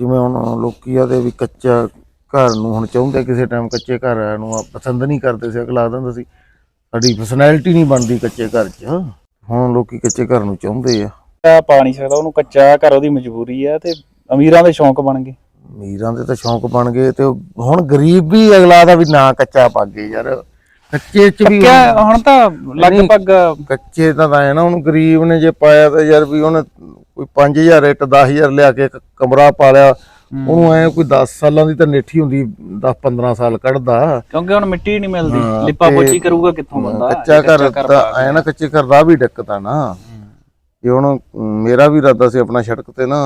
ਜਿਵੇਂ ਹੁਣ ਲੋਕੀ ਆਦੇ ਵੀ ਕੱਚਾ ਘਰ ਨੂੰ ਹੁਣ ਚਾਹੁੰਦੇ ਕਿਸੇ ਟਾਈਮ ਕੱਚੇ ਘਰ ਨੂੰ ਆ ਪਸੰਦ ਨਹੀਂ ਕਰਦੇ ਸੀ ਅਗਲਾ ਹੁੰਦਾ ਸੀ ਸਾਡੀ ਪਰਸਨੈਲਿਟੀ ਨਹੀਂ ਬਣਦੀ ਕੱਚੇ ਘਰ 'ਚ। ਹੁਣ ਲੋਕੀ ਕੱਚੇ ਘਰ ਨੂੰ ਚਾਹੁੰਦੇ ਆ। ਆ ਪਾ ਨਹੀਂ ਸਕਦਾ ਉਹਨੂੰ ਕੱਚਾ ਘਰ ਉਹਦੀ ਮਜਬੂਰੀ ਆ ਤੇ ਅਮੀਰਾਂ ਦੇ ਸ਼ੌਂਕ ਬਣ ਗਏ। ਅਮੀਰਾਂ ਦੇ ਤਾਂ ਸ਼ੌਂਕ ਬਣ ਗਏ ਤੇ ਹੁਣ ਗਰੀਬ ਵੀ ਅਗਲਾ ਦਾ ਵੀ ਨਾ ਕੱਚਾ ਪਾਗੇ ਯਾਰ। ਕੱਚੇ 'ਚ ਵੀ ਕਿਆ ਹੁਣ ਤਾਂ ਲਗਭਗ ਕੱਚੇ ਤਾਂ ਤਾਂ ਹੈ ਨਾ ਹੁਣ ਗਰੀਬ ਨੇ ਜੇ ਪਾਇਆ ਤਾਂ ਯਾਰ ਵੀ ਉਹਨੇ ਕੋਈ 5000 ਇੱਟ 10000 ਲਿਆ ਕੇ ਇੱਕ ਕਮਰਾ ਪਾ ਲਿਆ। ਉਹਨੂੰ ਐ ਕੋਈ 10 ਸਾਲਾਂ ਦੀ ਤਾਂ ਨੇਠੀ ਹੁੰਦੀ 10 15 ਸਾਲ ਕੱਢਦਾ। ਕਿਉਂਕਿ ਹੁਣ ਮਿੱਟੀ ਨਹੀਂ ਮਿਲਦੀ। ਲਿਪਾ ਪੋਚੀ ਕਰੂਗਾ ਕਿੱਥੋਂ ਬੰਦਾ? ਕੱਚਾ ਘਰ ਤਾਂ ਐ ਨਾ ਕੱਚੇ ਘਰ ਦਾ ਵੀ ਦਿੱਕਤ ਆ ਨਾ। ਜੇ ਹੁਣ ਮੇਰਾ ਵੀ ਇਰਾਦਾ ਸੀ ਆਪਣਾ ਸੜਕ ਤੇ ਨਾ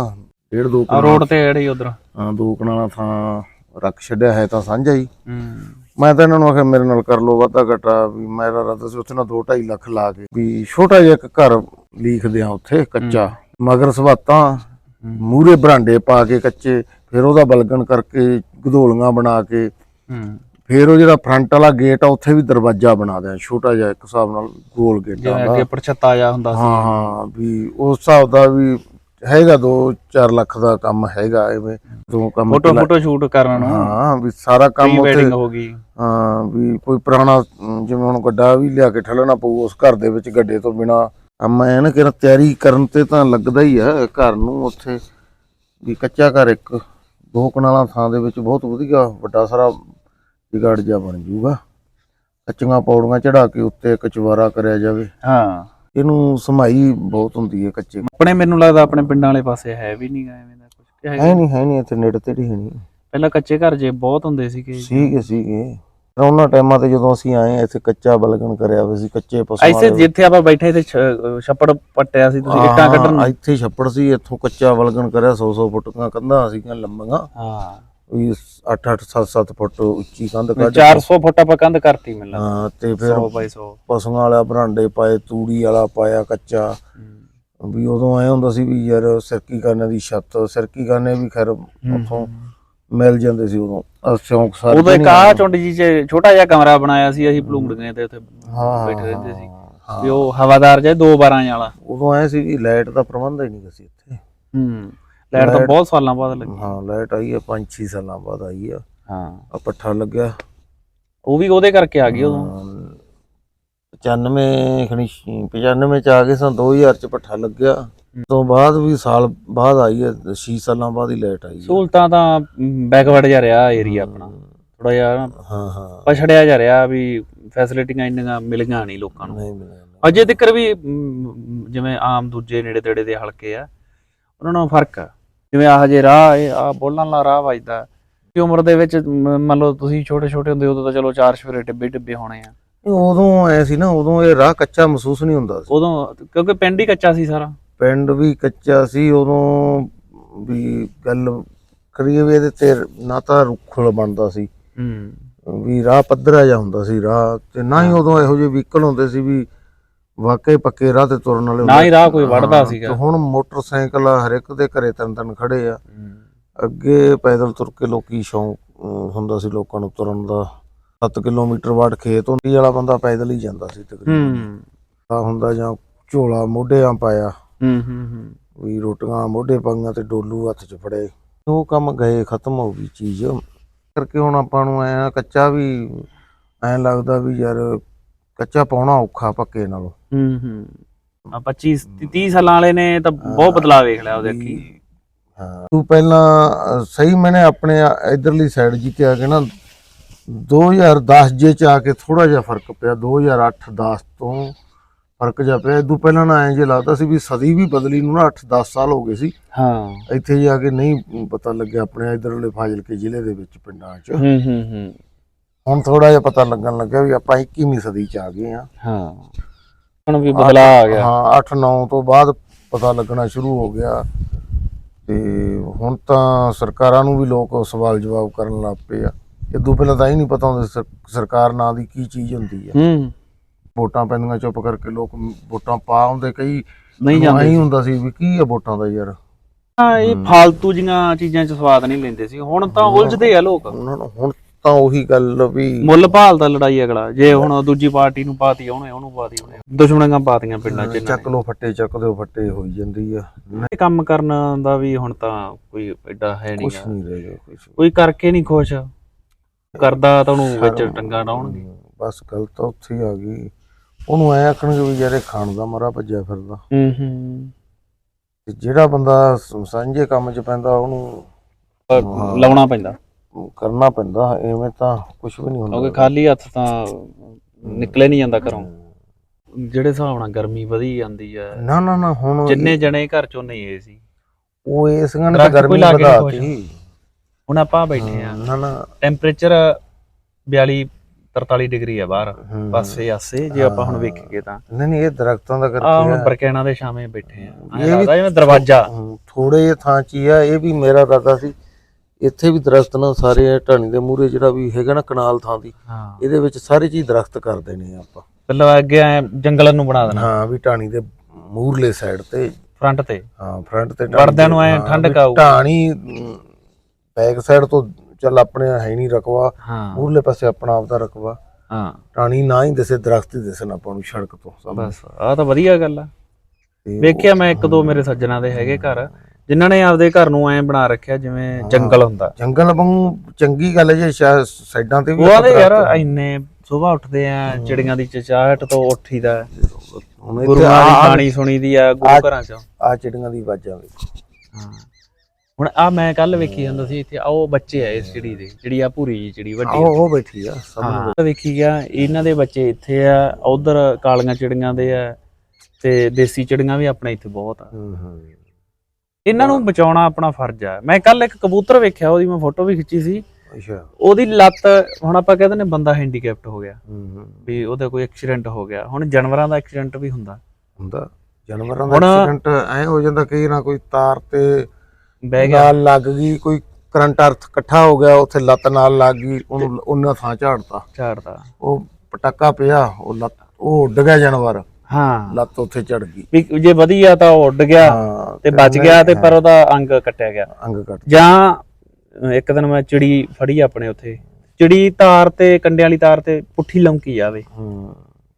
ਡੇਢ ਦੋ ਰੋਡ ਤੇ ਜਿਹੜੀ ਉਧਰ। ਹਾਂ ਦੋ ਕਨਾਲਾਂ ਥਾਂ ਰੱਖ ਛੱਡਿਆ ਹੈ ਤਾਂ ਸਾਂਝਾ ਹੀ। ਹੂੰ। ਮੈਂ ਤਾਂ ਇਹਨਾਂ ਨੂੰ ਆਖਿਆ ਮੇਰੇ ਨਾਲ ਕਰ ਲਓ ਵਾਧਾ ਘਟਾ ਵੀ ਮੇਰਾ ਇਰਾਦਾ ਸੀ ਉੱਥੇ ਨਾ 2.5 ਲੱਖ ਲਾ ਕੇ ਵੀ ਛੋਟਾ ਜਿਹਾ ਇੱਕ ਘਰ ਲਿਖਦੇ ਆ ਉੱਥੇ ਕੱਚਾ। ਮਗਰ ਸਵਾਤਾਂ ਮੂਰੇ ਬਰਾਂਡੇ ਪਾ ਕੇ ਕੱਚੇ ਫਿਰ ਉਹਦਾ ਬਲਗਣ ਕਰਕੇ ਗਧੋਲੀਆਂ ਬਣਾ ਕੇ। ਫਿਰ ਉਹ ਜਿਹੜਾ ਫਰੰਟ ਵਾਲਾ ਗੇਟ ਆ ਉੱਥੇ ਵੀ ਦਰਵਾਜ਼ਾ ਬਣਾ ਦਿਆਂ ਛੋਟਾ ਜਿਹਾ ਇੱਕ ਹਿਸਾਬ ਨਾਲ ਗੋਲ ਗੇਟ ਜਿਵੇਂ ਦਾ। ਅੱਗੇ ਪਰਛੱਤਾ ਜਾ ਹੁੰਦਾ ਸੀ। ਹਾਂ ਹਾਂ ਵੀ ਉਸ ਹਿਸਾਬ ਦਾ ਵੀ ਹੈਗਾ 2-4 ਲੱਖ ਦਾ ਕੰਮ ਹੈਗਾ ਐਵੇਂ ਦੋ ਕੰਮ ਫੋਟੋ ਫੋਟੋ ਸ਼ੂਟ ਕਰਨ। ਨੂੰ ਹਾਂ ਵੀ ਸਾਰਾ ਕੰਮ ਉੱਥੇ ਵੈਡਿੰਗ ਹੋ ਗਈ। ਹਾਂ ਵੀ ਕੋਈ ਪੁਰਾਣਾ ਜਿਵੇਂ ਹੁਣ ਗੱਡਾ ਵੀ ਲਿਆ ਕੇ ਠੱਲਣਾ ਪਊ ਉਸ ਘਰ ਦੇ ਵਿੱਚ ਗੱਡੇ ਤੋਂ ਬਿਨਾ। ਮੈਂ ਨਾ ਕਿ ਤਿਆਰੀ ਕਰਨ ਤੇ ਤਾਂ ਲੱਗਦਾ ਹੀ ਆ ਘਰ ਨੂੰ ਉੱਥੇ। ਵੀ ਕੱਚਾ ਘਰ ਇੱਕ ਦੋ ਕਨਾਲਾਂ ਥਾਂ ਦੇ ਵਿੱਚ ਬਹੁਤ ਵਧੀਆ ਵੱਡਾ ਸਾਰਾ ਵਿਗਾੜ ਜਾ ਬਣ ਜੂਗਾ। ਕੱਚੀਆਂ ਪੌੜੀਆਂ ਚੜਾ ਕੇ ਉੱਤੇ ਇੱਕ ਚਵਾਰਾ ਕਰਿਆ ਜਾਵੇ। ਹਾਂ। ਇਹਨੂੰ ਸਮਾਈ ਬਹੁਤ ਹੁੰਦੀ ਹੈ ਕੱਚੇ ਆਪਣੇ ਮੈਨੂੰ ਲੱਗਦਾ ਆਪਣੇ ਪਿੰਡਾਂ ਵਾਲੇ ਪਾਸੇ ਹੈ ਵੀ ਨਹੀਂ ਐਵੇਂ ਦਾ ਕੁਝ ਹੈ ਨਹੀਂ ਹੈ ਨਹੀਂ ਇੱਥੇ ਨੇੜੇ ਤੇੜੇ ਹੈ ਨਹੀਂ ਪਹਿਲਾਂ ਕੱਚੇ ਘਰ ਜੇ ਬਹੁਤ ਹੁੰਦੇ ਸੀਗੇ ਸੀਗੇ ਸੀਗੇ। ਉਹਨਾਂ ਟਾਈਮਾਂ ਤੇ ਜਦੋਂ ਅਸੀਂ ਆਏ ਇੱਥੇ ਕੱਚਾ ਬਲਗਣ ਕਰਿਆ ਹੋਇਆ ਸੀ ਕੱਚੇ ਪਸ਼ੂਆਂ ਐਸੇ ਜਿੱਥੇ ਆਪਾਂ ਬੈਠੇ ਤੇ ਛੱਪੜ ਪੱਟਿਆ ਸੀ ਤੁਸੀਂ ਇੱਟਾਂ ਕੱਢਣ। ਇੱਥੇ ਛੱਪੜ ਸੀ ਇੱਥੋਂ ਕੱਚਾ ਵਲਗਣ ਕਰਿਆ 100 100 ਫੁੱਟ ਕੰਧਾਂ ਸੀਗੀਆਂ ਲੰਮੀਆਂ ਹਾਂ। ਵੀ 8 8 7 7 ਫੁੱਟ ਉੱਚੀ ਕੰਧ ਕੱਢ 400 ਫੁੱਟ ਆਪਾਂ ਕੰਧ ਕਰਤੀ ਮਿਲਣਾ। ਹਾਂ ਤੇ ਫਿਰ 100 ਬਾਈ 100 ਪਸ਼ੂਆਂ ਵਾਲਾ ਬਰਾਂਡੇ ਪਾਏ ਤੂੜੀ ਵਾਲਾ ਪਾਇਆ ਕੱਚਾ। ਵੀ ਉਦੋਂ ਐ ਹੁੰਦਾ ਸੀ ਵੀ ਯਾਰ ਸਰਕੀ ਕਰਨੇ ਦੀ ਛੱਤ ਸਰਕੀ ਕਰਨੇ ਵੀ ਖੈਰ ਉੱਥੋਂ ਮਿਲ ਜਾਂਦੇ ਸੀ ਉਦੋਂ। ਸ਼ੌਂਕ ਸਾਰੇ ਉਦੋਂ ਇੱਕ ਆਹ ਚੁੰਡ ਜੀ ਚ ਛੋਟਾ ਜਿਹਾ ਕਮਰਾ ਬਣਾਇਆ ਸੀ ਅਸੀਂ ਪਲੂੰਗੜ ਗਏ ਤੇ ਉੱਥੇ ਹਾਂ ਬੈਠੇ ਰਹਿੰਦੇ ਸੀ। ਵੀ ਉਹ ਹਵਾਦਾਰ ਜਿਹਾ ਦੋ 12 ਵਾਲਾ। ਉਦੋਂ ਐ ਸੀ ਵੀ ਲਾਈਟ ਦਾ ਪ੍ਰਬੰਧ ਹੀ ਨਹੀਂ ਸੀ ਇੱਥੇ। ਹੂੰ। ਲਾਈਟ ਤਾਂ ਬਹੁਤ ਸਾਲਾਂ ਬਾਅਦ ਲੱਗੀ। ਹਾਂ ਲਾਈਟ ਆਈ ਹੈ 5 6 ਸਾਲਾਂ ਬਾਅਦ ਆਈ ਆ। ਹਾਂ। ਆ ਪੱਠਾ ਲੱਗਿਆ। ਉਹ ਵੀ ਉਹਦੇ ਕਰਕੇ ਆ ਗਈ ਉਦੋਂ। 95 ਖਣੀ 95 ਚ ਆ ਗਏ ਸਨ 2000 ਚ ਪੱਠਾ ਲੱਗਿਆ। ਤੋਂ ਬਾਅਦ ਵੀ ਸਾਲ ਬਾਅਦ ਆਈ ਹੈ 6 ਸਾਲਾਂ ਬਾਅਦ ਹੀ ਲਾਈਟ ਆਈ ਸਹੂਲਤਾਂ ਤਾਂ ਬੈਕਵਰਡ ਜਾ ਰਿਹਾ ਏਰੀਆ ਆਪਣਾ। ਥੋੜਾ ਜਿਹਾ ਹਾਂ ਹਾਂ। ਪਛੜਿਆ ਜਾ ਰਿਹਾ ਵੀ ਫੈਸਿਲਿਟੀਆਂ ਇੰਨੀਆਂ ਮਿਲੀਆਂ ਨਹੀਂ ਲੋਕਾਂ ਨੂੰ। ਨਹੀਂ ਮਿਲਿਆ ਅਜੇ ਤੱਕ ਵੀ ਜਿਵੇਂ ਆਮ ਦੂਜੇ ਨੇੜੇ ਤੇੜੇ ਦੇ ਹਲਕੇ ਆ ਉਹਨਾਂ ਨਾਲ ਫ਼ਰਕ ਆ। ਜਿਵੇਂ ਆਹ ਜੇ ਰਾਹ ਇਹ ਆ ਬੋਲਣ ਵਾਲਾ ਰਾਹ ਵੱਜਦਾ। ਕਿ ਉਮਰ ਦੇ ਵਿੱਚ ਮ- ਮੰਨ ਲਓ ਤੁਸੀਂ ਛੋਟੇ ਛੋਟੇ ਹੁੰਦੇ ਉਦੋਂ ਤਾਂ ਚਲੋ ਚਾਰ ਸਫੇਰੇ ਟਿੱਬੇ ਟਿੱਬੇ ਹੋਣੇ ਆ। ਉਦੋਂ ਐ ਸੀ ਨਾ ਉਦੋਂ ਇਹ ਰਾਹ ਕੱਚਾ ਮਹਿਸੂਸ ਨਹੀਂ ਹੁੰਦਾ ਸੀ। ਉਦੋਂ ਕਿਉਂਕਿ ਪਿੰਡ ਹੀ ਕੱਚਾ ਸੀ ਸਾਰਾ। ਪਿੰਡ ਵੀ ਕੱਚਾ ਸੀ ਉਦੋਂ ਵੀ ਗੱਲ ਕਰੀਏ ਵੀ ਇਹਦੇ ਤੇ ਨਾ ਤਾਂ ਰੁੱਖਲ ਬਣਦਾ ਸੀ। ਹੂੰ। ਵੀ ਰਾਹ ਪੱਧਰਾ ਜਿਹਾ ਹੁੰਦਾ ਸੀ ਰਾਹ ਤੇ ਨਾ ਹੀ। ਉਦੋਂ ਇਹੋ ਜਿਹੇ ਵਹੀਕਲ ਹੁੰਦੇ ਸੀ ਵੀ ਵਾਕਈ ਪੱਕੇ ਰਾਹ ਤੇ ਤੁਰਨ ਵਾਲੇ ਨਾ ਹੀ ਰਾਹ ਕੋਈ ਵੜਦਾ ਸੀਗਾ। ਤੇ ਹੁਣ ਮੋਟਰਸਾਈਕਲ ਹਰ ਇੱਕ ਦੇ ਘਰੇ ਤਿੰਨ ਤਿੰਨ ਖੜੇ ਆ। ਅੱਗੇ ਪੈਦਲ ਤੁਰ ਕੇ ਲੋਕੀ ਸ਼ੌਂਕ ਹੁੰਦਾ ਸੀ ਲੋਕਾਂ ਨੂੰ ਤੁਰਨ ਦਾ। 7 ਕਿਲੋਮੀਟਰ ਬਾਅਦ ਖੇਤ ਹੁੰਦੀ ਵਾਲਾ ਬੰਦਾ ਪੈਦਲ ਹੀ ਜਾਂਦਾ ਸੀ ਤਕਰੀਬਨ। ਹੂੰ। ਤਾਂ ਹੁੰਦਾ ਜਾਂ ਝੋਲਾ ਮੋਢਿਆਂ ਪਾਇਆ। ਹੂੰ ਹੂੰ ਹੂੰ। ਵੀ ਰੋਟੀਆਂ ਮੋਢੇ ਪਾਈਆਂ ਤੇ ਡੋਲੂ ਹੱਥ 'ਚ ਫੜੇ। ਉਹ ਕੰਮ ਗਏ ਖਤਮ ਹੋ ਗਈ ਚੀਜ਼। ਕਰਕੇ ਹੁਣ ਆਪਾਂ ਨੂੰ ਐ ਕੱਚਾ ਵੀ ਐ ਲੱਗਦਾ ਵੀ ਯਾਰ ਕੱਚਾ ਪਾਉਣਾ ਔਖਾ ਪੱਕੇ ਨਾਲੋਂ। ਹੂੰ ਹੂੰ। ਆ 25 30 ਸਾਲਾਂ ਵਾਲੇ ਨੇ ਤਾਂ ਬਹੁਤ ਬਦਲਾਅ ਵੇਖ ਲਿਆ ਉਹਦੇ ਅੱਖੀ। ਹਾਂ। ਤੂੰ ਪਹਿਲਾਂ ਸਹੀ ਮੈਨੇ ਆਪਣੇ ਇਧਰਲੀ ਸਾਈਡ ਜੀ ਤੇ ਆ ਕੇ ਨਾ 2010 ਜੇ ਚ ਆ ਕੇ ਥੋੜਾ ਜਿਹਾ ਫ਼ਰਕ ਪਿਆ 2008 10 ਤੋਂ ਫ਼ਰਕ ਜਿਹਾ ਪਿਆ। ਇਦੋਂ ਪਹਿਲਾਂ ਨਾ ਐਂ ਜੇ ਲੱਗਦਾ ਸੀ ਵੀ ਸਦੀ ਵੀ ਬਦਲੀ ਨੂੰ ਨਾ 8 10 ਸਾਲ ਹੋ ਗਏ ਸੀ। ਹਾਂ। ਇੱਥੇ ਜਾ ਕੇ ਨਹੀਂ ਪਤਾ ਲੱਗਿਆ ਆਪਣੇ ਇਧਰਲੇ ਫਾਜ਼ਿਲਕੇ ਜ਼ਿਲ੍ਹੇ ਦੇ ਵਿੱਚ ਪਿੰਡਾਂ 'ਚ। ਹੂੰ ਹੂੰ ਹੂੰ। ਹੁਣ ਥੋੜਾ ਜਿਹਾ ਪਤਾ ਲੱਗਣ ਲੱਗਿਆ ਵੀ ਆਪਾਂ 21ਵੀਂ ਸਦੀ 'ਚ ਆ ਗਏ ਆ। ਹਾਂ। ਹੁਣ ਵੀ ਬਦਲਾਅ ਆ ਗਿਆ। ਹਾਂ 8 9 ਤੋਂ ਬਾਅਦ ਪਤਾ ਲੱਗਣਾ ਸ਼ੁਰੂ ਹੋ ਗਿਆ। ਤੇ ਹੁਣ ਤਾਂ ਸਰਕਾਰਾਂ ਨੂੰ ਵੀ ਲੋਕ ਸਵਾਲ ਜਵਾਬ ਕਰਨ ਲੱਗ ਪਏ ਆ। ਇਦੋਂ ਪਹਿਲਾਂ ਤਾਂ ਹੀ ਨਹੀਂ ਪਤਾ ਹੁੰਦਾ ਸਰਕਾਰ ਨਾਂ ਦੀ ਕੀ ਚੀਜ਼ ਹੁੰਦੀ ਆ। ਹੂੰ। ਵੋਟਾਂ ਪੈਂਦੀਆਂ ਚੁੱਪ ਕਰਕੇ ਲੋਕ ਵੋਟਾਂ ਪਾ ਆਉਂਦੇ ਕਈ ਨਹੀਂ ਜਾਂਦੇ ਨਹੀਂ ਹੁੰਦਾ ਸੀ ਵੀ ਕੀ ਆ ਵੋਟਾਂ ਦਾ ਯਾਰ। ਹਾਂ ਇਹ ਫਾਲਤੂ ਜੀਆਂ ਚੀਜ਼ਾਂ 'ਚ ਸਵਾਦ ਨਹੀਂ ਲੈਂਦੇ ਸੀ। ਹੁਣ ਤਾਂ ਉਲਝਦੇ ਆ ਲੋਕ। ਹੁਣ ਤਾਂ ਉਹੀ ਗੱਲ ਵੀ ਮੁੱਲ ਭਾਲਦਾ ਲੜਾਈ ਅਗਲਾ। ਜੇ ਹੁਣ ਦੂਜੀ ਪਾਰਟੀ ਨੂੰ ਪਾਤੀ ਉਹਨੇ ਉਹਨੂੰ ਪਾਤੀ ਉਹਨੇ। ਦੁਸ਼ਮਣਾਂ ਪਾਤੀਆਂ ਪਿੰਡਾਂ 'ਚ ਚੱਕ ਲੋ ਫੱਟੇ ਚੱਕ ਦਿਓ ਫੱਟੇ ਹੋਈ ਜਾਂਦੀ ਆ। ਨੇ ਕੰਮ ਕਰਨ ਦਾ ਵੀ ਹੁਣ ਤਾਂ ਕੋਈ ਐਡਾ ਹੈ ਕੁਛ ਨਹੀਂਗਾ ਨਹੀਂ ਰਹਿ ਗਿਆ ਕੋਈ ਕਰਕੇ ਨਹੀਂ ਖੁਸ਼। ਕਰਦਾ ਤਾਂ ਉਹਨੂੰ ਵਿੱਚ ਟੰਗਾ ਡਾਉਣਗੇ ਬਸ ਗੱਲ ਤਾਂ ਉੱਥੇ ਆ ਗਈ। ਉਹਨੂੰ ਐ ਆਖਣਗੇ ਵੀ ਯਾਰ ਇਹ ਖਾਣ ਦਾ ਮਰਾ ਭੱਜਿਆ ਫਿਰਦਾ। ਹੂੰ ਹੂੰ। ਤੇ ਜਿਹੜਾ ਬੰਦਾ ਸਾਂਝੇ ਕੰਮ 'ਚ ਪੈਂਦਾ ਉਹਨੂੰ ਲਾਉਣਾ ਪੈਂਦਾ। ਕਰਨਾ ਪੈਂਦਾ ਐਵੇਂ ਤਾਂ ਕੁਝ ਵੀ ਨਹੀਂ ਕਿਉਂਕਿ ਹੁੰਦਾ ਖਾਲੀ ਹੱਥ ਤਾਂ ਨਿਕਲੇ ਨਹੀਂ ਜਾਂਦਾ ਘਰੋਂ। ਜਿਹੜੇ ਹਿਸਾਬ ਨਾਲ ਗਰਮੀ ਵਧੀ ਜਾਂਦੀ ਹੈ ਨਾ ਨਾ ਨਾ ਹੁਣ ਜਿੰਨੇ ਜਣੇ ਘਰ ਚੋਂ ਨਹੀਂ ਏ ਸੀ। ਉਹ ਇਸ ਗਣ ਗਰਮੀ ਵਧਾਤੀ। ਹੁਣ ਆਪਾਂ ਬੈਠੇ ਆ ਨਾ ਨਾ। ਟੈਂਪਰੇਚਰ 42 43 ਡਿਗਰੀ ਆ ਬਾਹਰ। ਪਾਸੇ ਆਸੇ ਜੇ ਆਪਾਂ ਹੁਣ ਵੇਖੀਏ ਤਾਂ। ਨਹੀਂ ਨਹੀਂ ਇਹ ਦਰਖਤਾਂ ਦਾ ਆ। ਕਰਕੇ ਹੁਣ ਬਰਕੈਣਾ ਦੇ ਛਾਵੇਂ ਬੈਠੇ ਆ ਇਹ ਵੀ- ਦਰਵਾਜ਼ਾ। ਥੋੜੇ ਜਿਹੇ ਥਾਂ 'ਚ ਹੀ ਆ। ਇਹ ਵੀ ਮੇਰਾ ਦਾਦਾ ਸੀ। ਇੱਥੇ ਵੀ ਦਰਖਤ ਨਾ ਸਾਰੇ ਢਾਣੀ ਦੇ ਮੂਹਰੇ ਜਿਹੜਾ ਵੀ ਹੈਗਾ ਨਾ ਕਨਾਲ ਥਾਂ ਦੀ ਹਾਂ। ਇਹਦੇ ਵਿੱਚ ਸਾਰੇ ਚੀਜ਼ ਦਰਖਤ ਕਰ ਦੇਣੇ ਆ ਆਪਾਂ। ਪਹਿਲਾਂ ਅੱਗੇ ਐ ਜੰਗਲ ਨੂੰ ਬਣਾ ਦੇਣਾ। ਹਾਂ ਵੀ ਢਾਣੀ ਦੇ ਮੂਹਰਲੇ ਸਾਈਡ ਤੇ। ਫਰੰਟ ਤੇ। ਹਾਂ ਫਰੰਟ ਤੇ ਢਾਣੀ ਵੜਦਿਆਂ ਨੂੰ ਦੇ- ਐਂ ਵੀ ਆਊ। ਢਾਣੀ ਬੈਕ ਸਾਈਡ ਤੋਂ ਚੱਲ ਆਪਣੇ ਹੈ ਨਹੀਂ ਰਕਵਾ। ਮੂਹਰਲੇ ਪਾਸੇ ਆਪਣਾ ਆਪਦਾ ਰਕਵਾ। ਹਾਂ। ਢਾਣੀ ਨਾ ਹੀ ਦਿਸੇ ਦਰਖਤ ਹੀ ਦਿਸਣ ਆਪਾਂ ਨੂੰ ਸੜਕ ਤੋਂ। ਬਸ ਆ ਤਾਂ ਵਧੀਆ ਗੱਲ ਆ। ਵੇਖਿਆ ਮੈਂ ਇੱਕ ਦੋ ਮੇਰੇ ਸੱਜਣਾ ਦੇ ਹੈਗੇ ਘਰ। ਜਿਨ੍ਹਾਂ ਨੇ ਆਪਦੇ ਘਰ ਨੂੰ ਐ ਬਣਾ ਰੱਖਿਆ ਜਿਵੇਂ ਜੰਗਲ ਹੁੰਦਾ। ਜੰਗਲ ਵਾਂਗੂ ਚੰਗੀ ਗੱਲ ਹੈ ਜੇ ਸਾਈਡਾਂ ਤੇ ਵੀ ਉਹ ਆਦੇ ਯਾਰ ਇੰਨੇ ਸਵੇਰ ਉੱਠਦੇ ਆ ਚਿੜੀਆਂ ਦੀ ਚਚਾਹਟ ਤੋਂ ਉੱਠੀਦਾ। ਹੁਣ ਗੁਰੂਆਂ ਇੱਥੇ ਦੀ ਆ ਬਾਣੀ ਸੁਣੀਦੀ ਆ ਗੁਰੂ ਘਰਾਂ ਚ। ਆ ਚਿੜੀਆਂ ਦੀ ਆਵਾਜ਼ਾਂ ਵੇਖੋ ਹਾਂ। ਹੁਣ ਆ ਮੈਂ ਕੱਲ ਵੇਖੀ ਜਾਂਦਾ ਸੀ ਇੱਥੇ ਆ ਉਹ ਬੱਚੇ ਆ ਇਸ ਚਿੜੀ ਦੇ ਜਿਹੜੀ ਆ ਭੂਰੀ ਜਿਹੀ ਚਿੜੀ ਵੱਡੀ ਉਹ ਉਹ ਬੈਠੀ ਆ ਸਭ ਨੂੰ ਹਾਂ ਵੇਖੀ ਗਿਆ ਇਹਨਾਂ ਦੇ ਬੱਚੇ ਇੱਥੇ ਆ ਉਧਰ ਕਾਲੀਆਂ ਚਿੜੀਆਂ ਦੇ ਆ ਤੇ ਦੇਸੀ ਚਿੜੀਆਂ ਵੀ ਆਪਣੇ ਇੱਥੇ ਬਹੁਤ ਆ। ਹੂੰ ਹੂੰ। ਇਹਨਾਂ ਨੂੰ ਬਚਾਉਣਾ ਆਪਣਾ ਫਰਜ਼ ਆ। ਮੈਂ ਕੱਲ ਇੱਕ ਕਬੂਤਰ ਵੇਖਿਆ ਉਹਦੀ ਮੈਂ ਫੋਟੋ ਵੀ ਖਿੱਚੀ ਸੀ। ਅੱਛਾ। ਉਹਦੀ ਲੱਤ ਹੁਣ ਆਪਾਂ ਕਹਿੰਦੇ ਨੇ ਬੰਦਾ ਹੈਂਡੀਕੈਪਟ ਹੋ ਗਿਆ। ਵੀ ਉਹਦਾ ਕੋਈ ਐਕਸੀਡੈਂਟ ਹੋ ਗਿਆ। ਹੁਣ ਜਾਨਵਰਾਂ ਦਾ ਐਕਸੀਡੈਂਟ ਵੀ ਹੁੰਦਾ। ਹੁੰਦਾ। ਜਾਨਵਰਾਂ ਦਾ ਐਕਸੀਡੈਂਟ ਐ ਹੋ ਜਾਂਦਾ ਕਈ ਨਾ ਕੋਈ ਤਾਰ ਤੇ ਬਹਿ ਗਿਆ। ਨਾਲ ਲੱਗ ਗਈ ਕੋਈ ਕਰੰਟ ਅਰਥ ਇਕੱਠਾ ਹੋ ਗਿਆ ਉੱਥੇ ਲੱਤ ਨਾਲ ਲੱਗ ਗਈ ਉਹਨੂੰ ਉਹਨਾਂ ਥਾਂ ਝਾੜਤਾ। ਝਾੜਦਾ ਉਹ ਪਟਾਕਾ ਪਿਆ ਉਹ ਲੱਤ ਉਹ ਉੱਡ ਗਿਆ ਜਾਨਵਰ। ਹਾਂ। ਲੱਤ ਉੱਥੇ ਚੜ ਗਈ। ਵੀ ਜੇ ਵਧੀਆ ਤਾਂ ਉਹ ਉੱਡ ਗਿਆ ਹਾਂ ਤੇ ਬਚ ਗਿਆ ਤੇ ਪਰ ਉਹਦਾ ਅੰਗ ਕੱਟਿਆ ਗਿਆ। ਅੰਗ ਕੱਟ ਜਾਂ ਅਹ ਇੱਕ ਦਿਨ ਮੈਂ ਚਿੜੀ ਫੜੀ ਆਪਣੇ ਉੱਥੇ। ਚਿੜੀ ਤਾਰ ਤੇ ਕੰਡੇ ਵਾਲੀ ਤਾਰ ਤੇ ਪੁੱਠੀ ਲੰਕੀ ਜਾਵੇ। ਹੂੰ।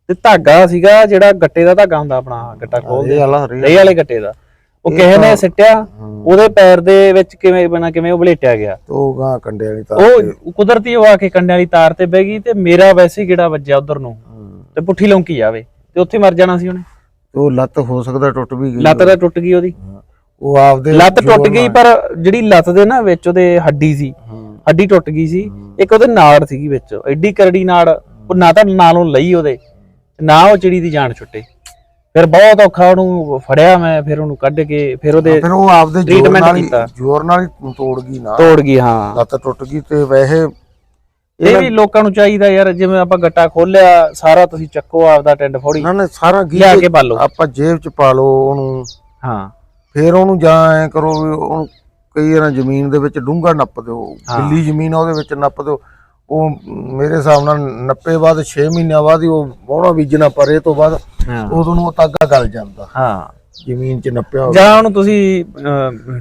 ਤੇ ਧਾਗਾ ਸੀਗਾ ਜਿਹੜਾ ਗੱਟੇ ਦਾ ਧਾਗਾ ਹੁੰਦਾ ਆਪਣਾ ਗੱਟਾ ਖੋਲਦੇ ਇਹ ਵਾਲਾ ਰੇ ਵਾਲੇ ਗੱਟੇ ਦਾ। ਉਹ ਕਿਸੇ ਨੇ ਸਿੱਟਿਆ। ਉਹਦੇ ਪੈਰ ਦੇ ਵਿੱਚ ਕਿਵੇਂ ਬਣਾ ਕਿਵੇਂ ਉਹ ਬਲੇਟਿਆ ਗਿਆ ਉਹ ਗਾਂ ਕੰਡੇ ਵਾਲੀ ਤਾਰ ਤੇ। ਉਹ ਕੁਦਰਤੀ ਉਹ ਆ ਕੇ ਕੰਡੇ ਵਾਲੀ ਤਾਰ ਤੇ ਬਹਿ ਗਈ ਤੇ ਮੇਰਾ ਵੈਸੇ ਹੀ ਗਿੜਾ ਵੱਜਿਆ ਉਧਰ ਨੂੰ। ਹੂੰ। ਤੇ ਪੁੱਠੀ ਲੰਕੀ ਜਾਵੇ। ਤੇ ਉੱਥੇ ਮਰ ਜਾਣਾ ਸੀ ਉਹਨੇ। ਉਹ ਲੱਤ ਹੋ ਸਕਦਾ ਟੁੱਟ ਵੀ ਗਈ ਲੱਤ ਤਾਂ ਟੁੱਟ ਗਈ ਉਹਦੀ। ਉਹ ਆਪਦੇ ਲੱਤ ਟੁੱਟ ਗਈ ਪਰ ਜਿਹੜੀ ਲੱਤ ਦੇ ਨਾ ਵਿੱਚ ਉਹਦੇ ਹੱਡੀ ਸੀ। ਹੱਡੀ ਟੁੱਟ ਗਈ ਸੀ। ਇੱਕ ਉਹਦੇ ਨਾੜ ਸੀਗੀ ਵਿੱਚ ਐਡੀ ਕਰੜੀ ਨਾੜ ਉਹ ਨਾ ਤਾਂ ਨਾਲੋਂ ਲਈ ਉਹਦੇ ਨਾ ਉਹ ਚਿੜੀ ਦੀ ਜਾਨ ਛੁੱਟੇ। ਫਿਰ ਬਹੁਤ ਔਖਾ ਉਹਨੂੰ ਫੜਿਆ ਮੈਂ ਫਿਰ ਉਹਨੂੰ ਕੱਢ ਕੇ ਫਿਰ ਉਹਦੇ ਫਿਰ ਉਹ ਆਪਦੇ ਜ਼ੋਰ ਨਾਲ। ਜ਼ੋਰ ਨਾਲ ਹੀ ਤੋੜ ਗਈ ਨਾ। ਤੋੜ ਗਈ ਹਾਂ। ਲੱਤ ਟੁੱਟ ਗਈ ਤੇ ਵੈਸੇ ਇਹ ਵੀ ਲੋਕਾਂ ਨੂੰ ਚਾਹੀਦਾ ਯਾਰ ਜਿਵੇਂ ਆਪਾਂ ਗੱਟਾ ਖੋਲਿਆ ਸਾਰਾ ਤੁਸੀਂ ਚੱਕੋ ਆਪਦਾ ਟੈਂਡ ਫੋੜੀ। ਨਾ ਨਾ ਸਾਰਾ ਗੀ ਲਿਆ ਕੇ ਪਾਲੋ। ਆਪਾਂ ਜੇਬ ਚ ਪਾ ਲਓ ਉਹਨੂੰ। ਹਾਂ। ਫਿਰ ਉਹਨੂੰ ਜਾਂ ਐ ਕਰੋ ਵੀ ਉਹਨੂੰ ਕਈ ਵਾਰ ਜ਼ਮੀਨ ਦੇ ਵਿੱਚ ਡੂੰਘਾ ਨੱਪ ਦਿਓ। ਗਿੱਲੀ ਜ਼ਮੀਨ ਆ ਉਹਦੇ ਵਿੱਚ ਨੱਪ ਦਿਓ। ਉਹ ਮੇਰੇ ਹਿਸਾਬ ਨਾਲ ਨੱਪੇ ਬਾਅਦ 6 ਮਹੀਨਿਆਂ ਬਾਅਦ ਹੀ ਉਹ ਵਾਹੁਣਾ ਬੀਜਣਾ ਪਰ ਤੋਂ ਬਾਅਦ ਉਦੋਂ ਨੂੰ ਉਹ ਤਾਗਾ ਗਲ ਜਾਂਦਾ। ਹਾਂ। ਜ਼ਮੀਨ 'ਚ ਨੱਪਿਆ ਹੋਵੇ। ਜਾਂ ਉਹਨੂੰ ਤੁਸੀਂ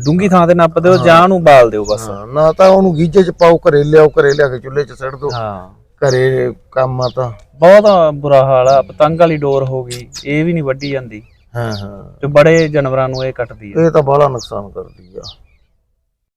ਡੂੰਗੀ ਥਾਂ ਤੇ ਨੱਪ ਦਿਓ ਜਾਂ ਉਹਨੂੰ ਬਾਲ ਦਿਓ ਬਸ। ਹਾਂ, ਨਾ ਤਾਂ ਉਹਨੂੰ ਗੀਜੇ 'ਚ ਪਾਓ ਘਰੇ ਲਿਆਓ ਘਰੇ ਲਿਆ ਕੇ ਚੁੱਲ੍ਹੇ 'ਚ ਸੱਟ ਦਿਓ। ਹਾਂ। ਘਰੇ ਕੰਮ ਆ ਤਾਂ। ਬਹੁਤ ਬੁਰਾ ਹਾਲ ਆ ਪਤੰਗ ਵਾਲੀ ਡੋਰ ਹੋ ਗਈ ਇਹ ਵੀ ਨਹੀਂ ਵੱਢੀ ਜਾਂਦੀ। ਹਾਂ ਹਾਂ। ਤੇ ਬੜੇ ਜਾਨਵਰਾਂ ਨੂੰ ਇਹ ਕੱਟਦੀ ਆ। ਇਹ ਤਾਂ ਬਾਹਲਾ ਨੁਕਸਾਨ ਕਰਦੀ ਆ।